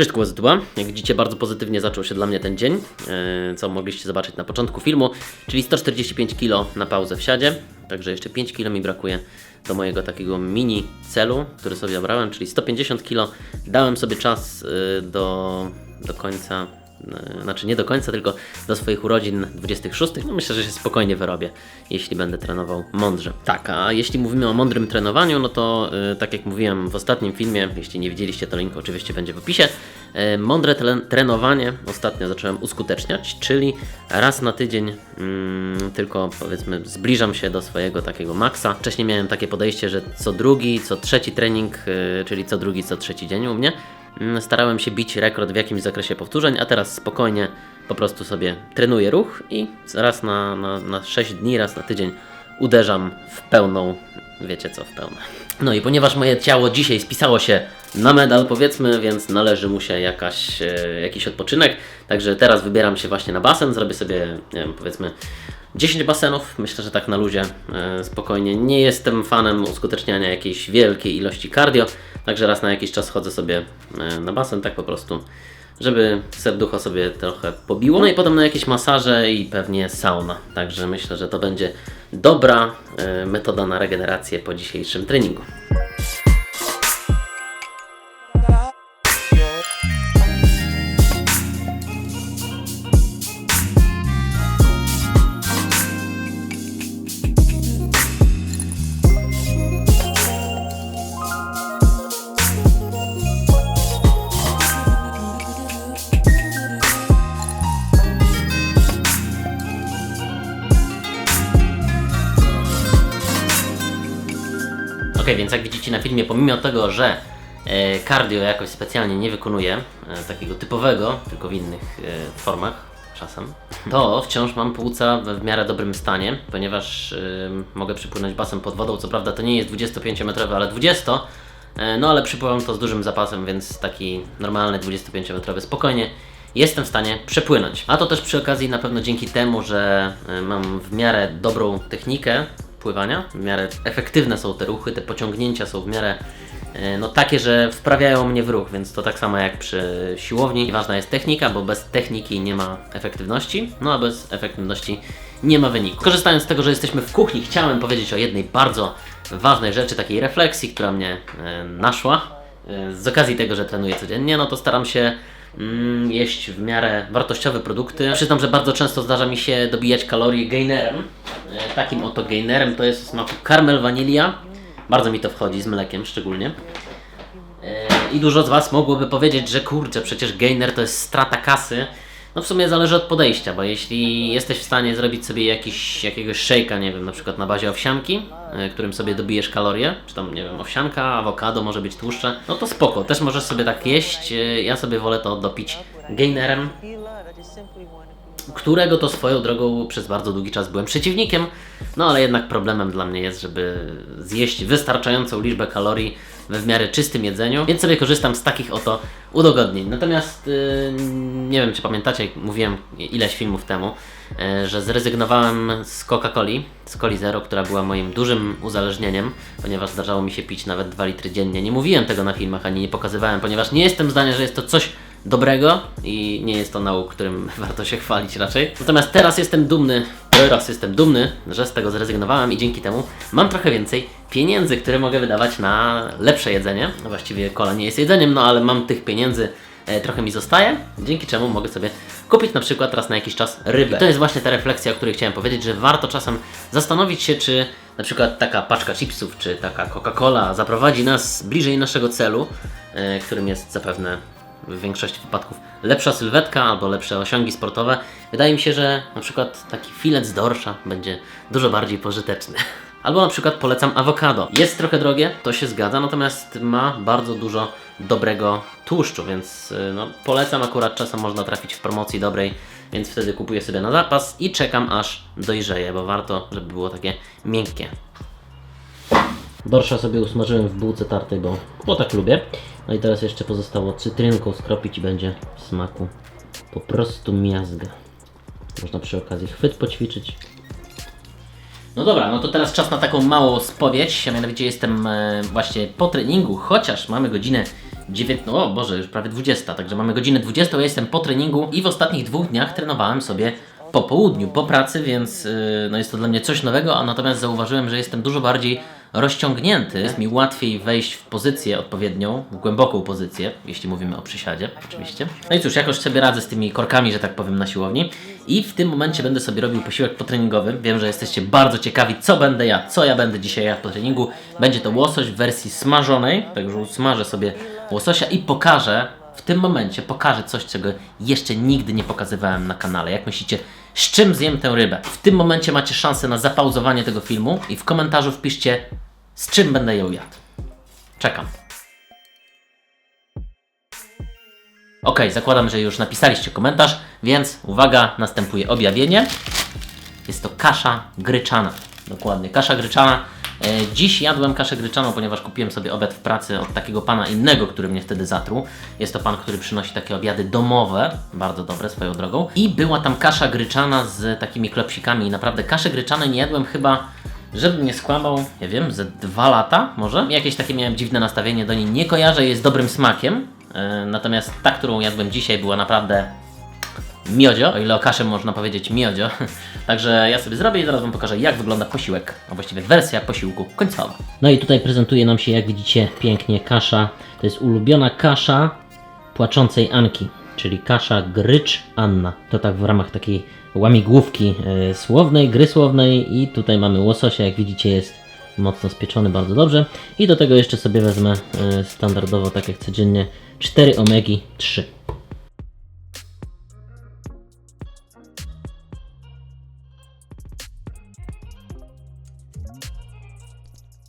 Cześć Kłozydła. Jak widzicie, bardzo pozytywnie zaczął się dla mnie ten dzień, e, co mogliście zobaczyć na początku filmu, czyli 145 kg na pauzę wsiadzie, także jeszcze 5 kg mi brakuje do mojego takiego mini celu, który sobie obrałem, czyli 150 kg. Dałem sobie czas e, do, do końca znaczy nie do końca, tylko do swoich urodzin 26. No myślę, że się spokojnie wyrobię, jeśli będę trenował mądrze. Tak, a jeśli mówimy o mądrym trenowaniu, no to e, tak jak mówiłem w ostatnim filmie, jeśli nie widzieliście, to link oczywiście będzie w opisie. E, Mądre trenowanie ostatnio zacząłem uskuteczniać, czyli raz na tydzień mm, tylko powiedzmy zbliżam się do swojego takiego maksa. Wcześniej miałem takie podejście, że co drugi, co trzeci trening, e, czyli co drugi, co trzeci dzień u mnie. Mm, Starałem się bić rekord w jakimś zakresie powtórzeń, a teraz spokojnie po prostu sobie trenuję ruch i raz na, na, na 6 dni, raz na tydzień uderzam w pełną, wiecie co, w pełne. No i ponieważ moje ciało dzisiaj spisało się na medal, powiedzmy, więc należy mu się jakaś, e, jakiś odpoczynek. Także teraz wybieram się właśnie na basen, zrobię sobie, nie wiem, powiedzmy 10 basenów. Myślę, że tak na luzie, e, spokojnie. Nie jestem fanem uskuteczniania jakiejś wielkiej ilości cardio, także raz na jakiś czas chodzę sobie e, na basen, tak po prostu żeby serducho sobie trochę pobiło. No i potem na jakieś masaże i pewnie sauna. Także myślę, że to będzie dobra e, metoda na regenerację po dzisiejszym treningu. Więc jak widzicie na filmie, pomimo tego, że e, cardio jakoś specjalnie nie wykonuję, e, takiego typowego, tylko w innych e, formach czasem, to wciąż mam płuca w miarę dobrym stanie, ponieważ mogę przypłynąć basem pod wodą. Co prawda to nie jest 25-metrowy, ale 20, e, no ale przypływam to z dużym zapasem, więc taki normalny 25-metrowy spokojnie jestem w stanie przepłynąć. A to też przy okazji na pewno dzięki temu, że mam w miarę dobrą technikę pływania, w miarę efektywne są te ruchy, te pociągnięcia są w miarę e, no takie, że wprawiają mnie w ruch, więc to tak samo jak przy siłowni. Ważna jest technika, bo bez techniki nie ma efektywności, no a bez efektywności nie ma wyniku. Korzystając z tego, że jesteśmy w kuchni, chciałem powiedzieć o jednej bardzo ważnej rzeczy, takiej refleksji, która mnie e, naszła. E, Z okazji tego, że trenuję codziennie, no to staram się jeść w miarę wartościowe produkty. Przyznam, że bardzo często zdarza mi się dobijać kalorie gainerem. Takim oto gainerem to jest smaku karmel wanilia. Bardzo mi to wchodzi z mlekiem szczególnie. E, I dużo z Was mogłoby powiedzieć, że kurczę, przecież gainer to jest strata kasy. No w sumie zależy od podejścia, bo jeśli jesteś w stanie zrobić sobie jakiś, jakiegoś shake'a, nie wiem, na przykład na bazie owsianki, e, którym sobie dobijesz kalorie, czy tam, nie wiem, owsianka, awokado, może być tłuszcze, no to spoko, też możesz sobie tak jeść. E, Ja sobie wolę to dopić gainerem, którego to swoją drogą przez bardzo długi czas byłem przeciwnikiem, no ale jednak problemem dla mnie jest, żeby zjeść wystarczającą liczbę kalorii we w miarę czystym jedzeniu, więc sobie korzystam z takich oto udogodnień. Natomiast yy, nie wiem, czy pamiętacie, mówiłem ileś filmów temu, yy, że zrezygnowałem z Coca-Coli, z Coli Zero, która była moim dużym uzależnieniem, ponieważ zdarzało mi się pić nawet 2 litry dziennie. Nie mówiłem tego na filmach, ani nie pokazywałem, ponieważ nie jestem zdania, że jest to coś dobrego i nie jest to nauk, którym warto się chwalić raczej. Natomiast teraz jestem dumny, teraz jestem dumny, że z tego zrezygnowałem i dzięki temu mam trochę więcej pieniędzy, które mogę wydawać na lepsze jedzenie. Właściwie kola nie jest jedzeniem, no ale mam tych pieniędzy e, trochę mi zostaje, dzięki czemu mogę sobie kupić na przykład raz na jakiś czas rybę. I to jest właśnie ta refleksja, o której chciałem powiedzieć, że warto czasem zastanowić się, czy na przykład taka paczka chipsów, czy taka Coca-Cola zaprowadzi nas bliżej naszego celu, e, którym jest zapewne w większości wypadków lepsza sylwetka albo lepsze osiągi sportowe. Wydaje mi się, że na przykład taki filet z dorsza będzie dużo bardziej pożyteczny. Albo na przykład polecam awokado. Jest trochę drogie, to się zgadza, natomiast ma bardzo dużo dobrego tłuszczu, więc y, no, polecam akurat czasem można trafić w promocji dobrej, więc wtedy kupuję sobie na zapas i czekam aż dojrzeje, bo warto, żeby było takie miękkie. Dorsza sobie usmażyłem w bułce tartej, bo, bo tak lubię. No i teraz jeszcze pozostało cytrynką skropić i będzie w smaku po prostu miazga. Można przy okazji chwyt poćwiczyć. No dobra, no to teraz czas na taką małą spowiedź, a mianowicie jestem e, właśnie po treningu, chociaż mamy godzinę 9, no o Boże, już prawie 20, także mamy godzinę 20, ja jestem po treningu i w ostatnich dwóch dniach trenowałem sobie po południu, po pracy, więc yy, no jest to dla mnie coś nowego, a natomiast zauważyłem, że jestem dużo bardziej rozciągnięty. Jest mi łatwiej wejść w pozycję odpowiednią, w głęboką pozycję, jeśli mówimy o przysiadzie, oczywiście. No i cóż, jakoś sobie radzę z tymi korkami, że tak powiem, na siłowni. I w tym momencie będę sobie robił posiłek potreningowy. Wiem, że jesteście bardzo ciekawi, co będę jadł, co ja będę dzisiaj jadł po treningu. Będzie to łosoś w wersji smażonej, także usmażę sobie łososia i pokażę, w tym momencie pokażę coś, czego jeszcze nigdy nie pokazywałem na kanale. Jak myślicie, z czym zjem tę rybę? W tym momencie macie szansę na zapauzowanie tego filmu i w komentarzu wpiszcie, z czym będę ją jadł. Czekam. Ok, zakładam, że już napisaliście komentarz, więc uwaga, następuje objawienie. Jest to kasza gryczana. Dokładnie, kasza gryczana. E, dziś jadłem kaszę gryczaną, ponieważ kupiłem sobie obiad w pracy od takiego pana innego, który mnie wtedy zatruł. Jest to pan, który przynosi takie obiady domowe, bardzo dobre swoją drogą. I była tam kasza gryczana z takimi klopsikami. I naprawdę kaszę gryczaną nie jadłem chyba, żebym nie skłamał, nie wiem, ze dwa lata może. Jakieś takie miałem dziwne nastawienie do niej. Nie kojarzę jej z dobrym smakiem. E, natomiast ta, którą jadłem dzisiaj była naprawdę miodzio, o ile o kaszy można powiedzieć miodzio. Także ja sobie zrobię i zaraz Wam pokażę, jak wygląda posiłek, a właściwie wersja posiłku końcowa. No i tutaj prezentuje nam się, jak widzicie, pięknie kasza. To jest ulubiona kasza płaczącej Anki, czyli kasza grycz Anna. To tak w ramach takiej łamigłówki e, słownej, gry słownej i tutaj mamy łososia, jak widzicie jest mocno spieczony, bardzo dobrze. I do tego jeszcze sobie wezmę e, standardowo, tak jak codziennie, 4 omegi 3.